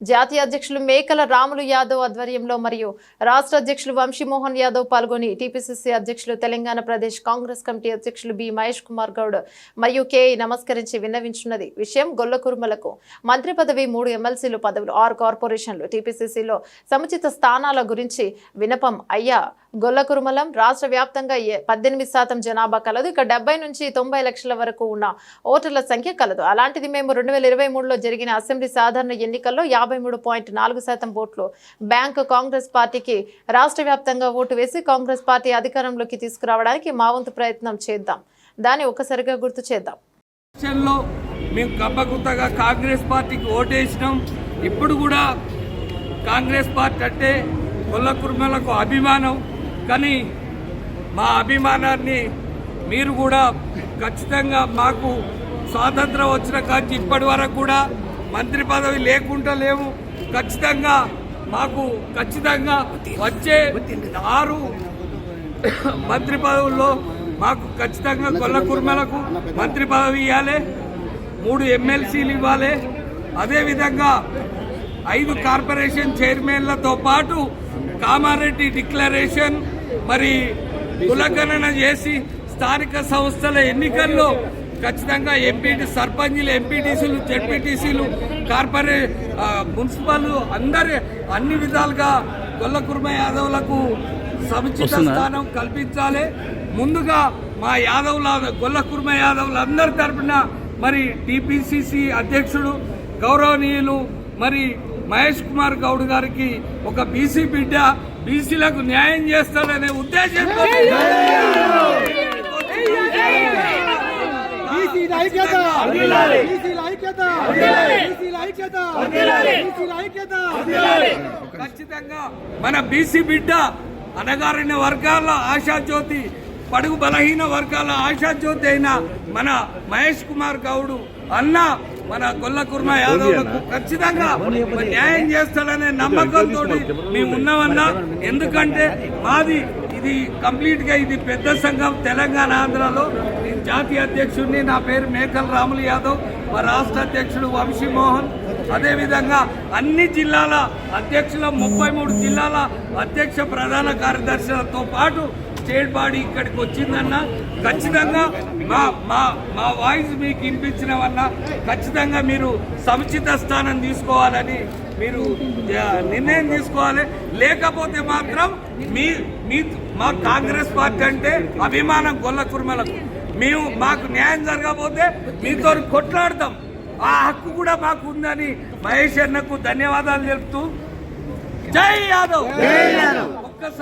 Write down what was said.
జాతీయ అధ్యక్షులు మేకల రాములు యాదవ్ ఆధ్వర్యంలో మరియు రాష్ట్ర అధ్యక్షులు వంశీమోహన్ యాదవ్ పాల్గొని టీపీసీసీ అధ్యక్షులు తెలంగాణ ప్రదేశ్ కాంగ్రెస్ కమిటీ అధ్యక్షులు బి మహేష్ కుమార్ గౌడ్ మరియు కేఈ నమస్కరించి విన్నవించున్నది. విషయం గొల్లకురుమలకు. మంత్రి పదవి మూడు ఎమ్మెల్సీలు పదవులు ఆరు కార్పొరేషన్లు. టీపీసీసీలో సముచిత స్థానాల గురించి వినపం అయ్యా. గొల్లకురుమలం రాష్ట్ర వ్యాప్తంగా పద్దెనిమిది శాతం జనాభా కలదు. ఇక డెబ్బై నుంచి తొంభై లక్షల వరకు ఉన్న ఓటర్ల సంఖ్య కలదు. అలాంటిది మేము రెండు వేల ఇరవై మూడులో జరిగిన అసెంబ్లీ సాధారణ ఎన్నికల్లో యాభై యాభై మూడు పాయింట్ నాలుగు శాతం ఓట్లు బ్యాంక్ కాంగ్రెస్ పార్టీకి రాష్ట్ర వ్యాప్తంగా ఓటు వేసి కాంగ్రెస్ పార్టీ అధికారంలోకి తీసుకురావడానికి మా వంతు ప్రయత్నం చేద్దాం. దాన్ని ఒక్కసారిగా గుర్తు చేద్దాం. మేము కబ్బగుత్తగా కాంగ్రెస్ పార్టీకి ఓటేసినాం. ఇప్పుడు కూడా కాంగ్రెస్ పార్టీ అంటే కొల్ల కుర్మలకు అభిమానం. కానీ మా అభిమానాన్ని మీరు కూడా ఖచ్చితంగా మాకు స్వాతంత్రం వచ్చిన కాంచి ఇప్పటి వరకు కూడా మంత్రి పదవి లేకుండా లేవు. ఖచ్చితంగా మాకు ఖచ్చితంగా వచ్చే ఆరు మంత్రి పదవుల్లో మాకు ఖచ్చితంగా కొల్ల కుర్మలకు మంత్రి పదవి ఇవ్వాలి. మూడు ఎమ్మెల్సీలు ఇవ్వాలి. అదేవిధంగా ఐదు కార్పొరేషన్ చైర్మన్లతో పాటు కామారెడ్డి డిక్లరేషన్ మరి కులగణన చేసి స్థానిక సంస్థల ఎన్నికల్లో ఖచ్చితంగా ఎంపీటీ సర్పంచ్లు ఎంపీటీసీలు జెడ్పీటీసీలు కార్పొరే ఆ, మున్సిపల్ అందరి అన్ని విధాలుగా గొల్లకుర్మ యాదవులకు సముచిత స్థానం కల్పించాలి. ముందుగా మా యాదవుల గొల్ల కుర్మ యాదవులు అందరి తరపున మరి టీపీసీసీ అధ్యక్షుడు గౌరవనీయులు మరి మహేష్ కుమార్ గౌడ్ గారికి ఒక బీసీ బిడ్డ బీసీలకు న్యాయం చేస్తాడనే ఉద్దేశంతో బీసీల ఐక్యత బీసీల ఐక్యత బీసీల ఐక్యత బీసీల ఐక్యత ఖచ్చితంగా మన బీసీ బిడ్డ అనగారిన వర్గాల ఆశాజ్యోతి పడుగు బలహీన వర్గాల ఆశాజ్యోతి అయిన మన మహేష్ కుమార్ గౌడ్ అన్న మన గొల్ల కుర్మ యాదవ్లకు ఖచ్చితంగా న్యాయం చేస్తాడనే నమ్మకంతో మేము ఉన్నామన్నా. ఎందుకంటే మాది ఇది కంప్లీట్గా ఇది పెద్ద సంఘం తెలంగాణ ఆంధ్రలో. నేను జాతీయ అధ్యక్షుడిని నా పేరు మేకల రాములు యాదవ్ మా రాష్ట్ర అధ్యక్షుడు వంశీమోహన్. అదేవిధంగా అన్ని జిల్లాల అధ్యక్షుల ముప్పై మూడు జిల్లాల అధ్యక్ష ప్రధాన కార్యదర్శులతో పాటు స్టేట్ బాడీ ఇక్కడికి వచ్చిందన్న ఖచ్చితంగా మా మా మా వాయిస్ మీకు వినిపించినవన్నా ఖచ్చితంగా మీరు సముచిత స్థానం తీసుకోవాలని మీరు నిర్ణయం తీసుకోవాలి. లేకపోతే మాత్రం మీ మీ మా కాంగ్రెస్ పార్టీ అంటే అభిమానం గొల్ల కుర్మలకు మేము మాకు న్యాయం జరగకపోతే మీతో కొట్లాడతాం. ఆ హక్కు కూడా మాకు ఉందని మహేష్ అన్నకు ధన్యవాదాలు తెలుపుతూ జై యాదవ్.